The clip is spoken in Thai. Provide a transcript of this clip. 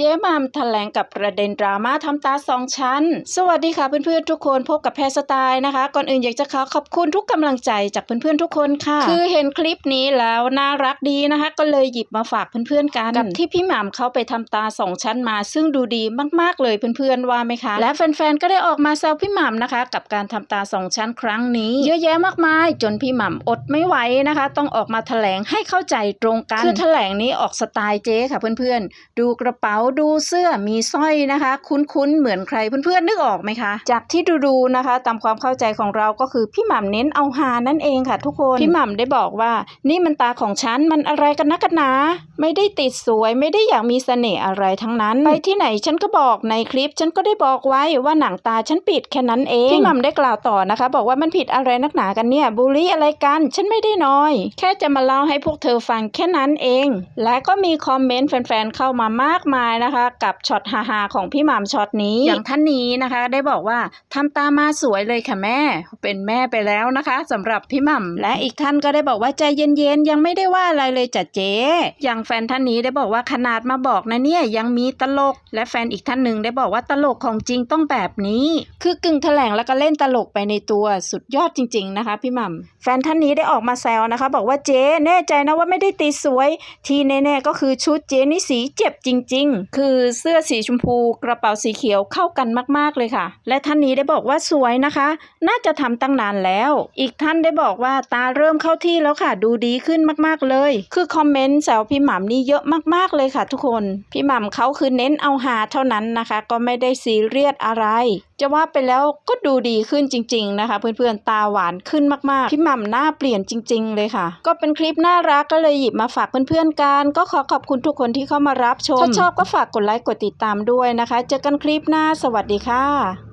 เจ๊มามแถลงกับประเด็นดราม่าทำตาสองชั้น สวัสดีค่ะเพื่อนๆทุกคนพบกับแพรสไตล์นะคะ ก่อนอื่นอยากจะขอขอบคุณทุกกำลังใจจากเพื่อนๆทุกคนค่ะ คือเห็นคลิปนี้แล้วน่ารักดีนะคะ ก็เลยหยิบมาฝากเพื่อนๆกันกับที่พี่หม่ำเขาไปทำตาสองชั้นมา ซึ่งดูดีมากๆเลยเพื่อนๆว่าไหมคะ และแฟนๆก็ได้ออกมาแซวพี่หม่ำนะคะ กับการทำตาสองชั้นครั้งนี้ เยอะแยะมากมาย จนพี่หม่ำอดไม่ไหวนะคะ ต้องออกมาแถลงให้เข้าใจตรงกันคือแถลงนี้ออกสไตล์เจ๊ค่ะเพื่อนๆดูกระเป๋าดูเสื้อมีสร้อยนะคะ คุ้นๆเหมือนใครเพื่อนๆนึกออกไหมคะ จากที่ดูๆนะคะ ตามความเข้าใจของเราก็คือพี่หม่ำเน้นเอาฮานั่นเองค่ะ ทุกคนพี่หม่ำได้บอกว่า นี่มันตาของฉันมันอะไรกันนักกันหนาไม่ได้ติดสวยไม่ได้อยากมีเสน่ห์อะไรทั้งนั้น ไปที่ไหนฉันก็บอกในคลิป ฉันก็ได้บอกไว้ว่าหนังตาฉันปิดแค่นั้นเองพี่หม่ำได้กล่าวต่อนะคะ บอกว่ามันผิดอะไรนักหนากันเนี่ยบูลลี่อะไรกัน ฉันไม่ได้น้อย แค่จะมาเล่าให้พวกเธอฟังแค่นั้นเอง และก็มีคอมเมนต์แฟนๆเข้ามามากมายนะคะ กับช็อตฮาๆของพี่หม่ำช็อตนี้ อย่างท่านนี้นะคะ ได้บอกว่าทำตามาสวยเลยค่ะแม่ เป็นแม่ไปแล้วนะคะสำหรับพี่หม่ำและอีกท่านก็ได้บอกว่าใจเย็นๆยังไม่ได้ว่าอะไรเลยจ้ะเจ๊อย่างแฟนท่านนี้ได้บอกว่าขนาดมาบอกนะเนี่ยยังมีตลก และแฟนอีกท่านหนึ่งได้บอกว่าตลกของจริงต้องแบบนี้ คือกึ่งแถลงแล้วก็เล่นตลกไปในตัวสุดยอดจริง ๆนะคะ พี่หม่ำแฟนท่านนี้ได้ออกมาแซวนะคะ บอกว่าเจ๊แน่ใจนะว่าไม่ได้ตีสวย ทีแน่ๆก็คือชุดเจ๊นี่สีเจ็บจริง ๆคือเสื้อสีชมพูกระเป๋าสีเขียวเข้ากันมากๆเลยค่ะ และท่านนี้ได้บอกว่าสวยนะคะ น่าจะทำตั้งนานแล้ว อีกท่านได้บอกว่าตาเริ่มเข้าที่แล้วค่ะ ดูดีขึ้นมากๆเลย คือคอมเมนต์แซวพี่หม่ำนี่เยอะมากๆเลยค่ะ ทุกคนพี่หม่ำเขาคือเน้นเอาหาเท่านั้นนะคะ ก็ไม่ได้ซีเรียสอะไร จะว่าไปแล้วก็ดูดีขึ้นจริง ๆนะคะ เพื่อนๆตาหวานขึ้นมากๆพี่หม่ำหน้าเปลี่ยนจริง ๆ เลยค่ะ ก็เป็นคลิปน่ารักก็เลยหยิบมาฝากเพื่อนๆกันก็ขอขอบคุณทุกคนที่เข้ามารับชมถ้าชอบก็ฝากกดไลค์กดติดตามด้วยนะคะ เจอกันคลิปหน้า สวัสดีค่ะ